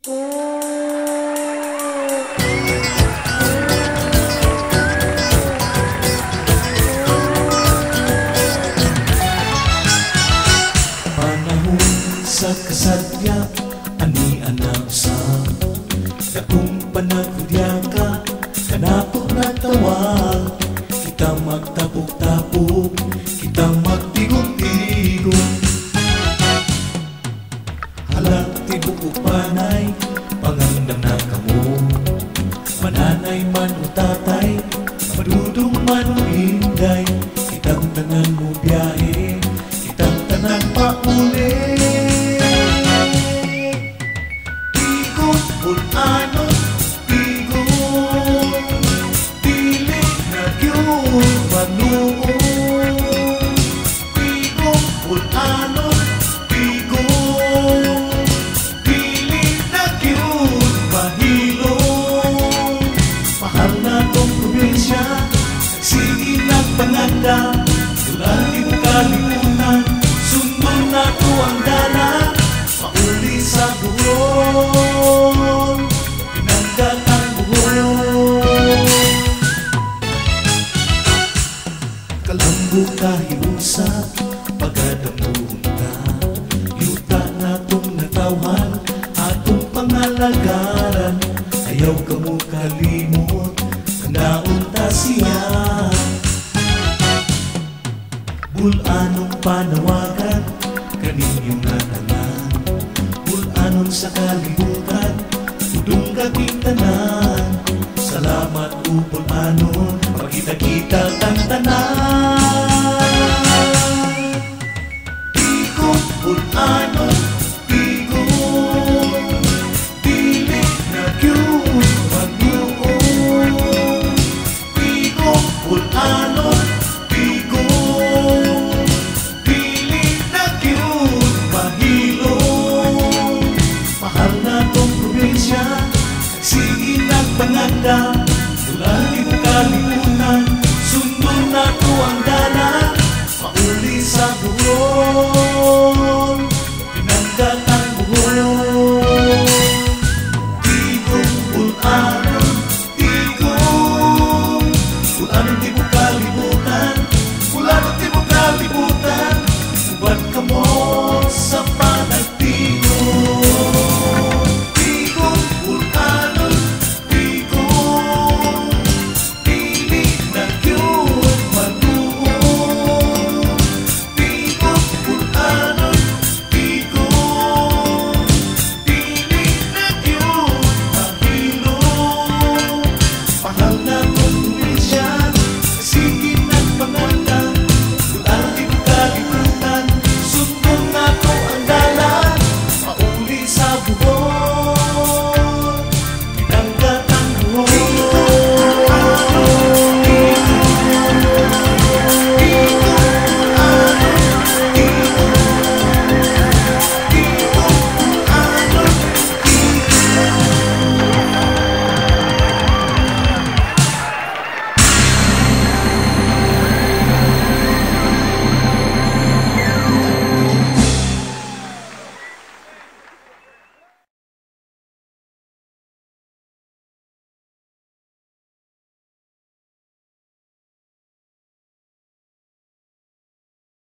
Sa kasadya Ani anak sa Dakong panagkudya ka Kanako na tawag Kita magtapok-tapok Kita magtigong-tigong Halat tibok upanay Pangandam na kamo. Mananay man o tatay Madudong man o hinday Kitang tanan mo biyahe Kitang tanan pauli Tigot ano Tigot Dili na yun Manuon panganda Ulan din kalimutan Sundo na to ang dala. Mauli sa buhon Pinanggal ang buhon Kalambo kahiusa Pagadamuhon Bulanong panawagan? Kaninyong natanan Bulanon sa kalibutan Udong kakintanan Salamat upol anon Pagkita-kita kang tanan. Tikot bulanon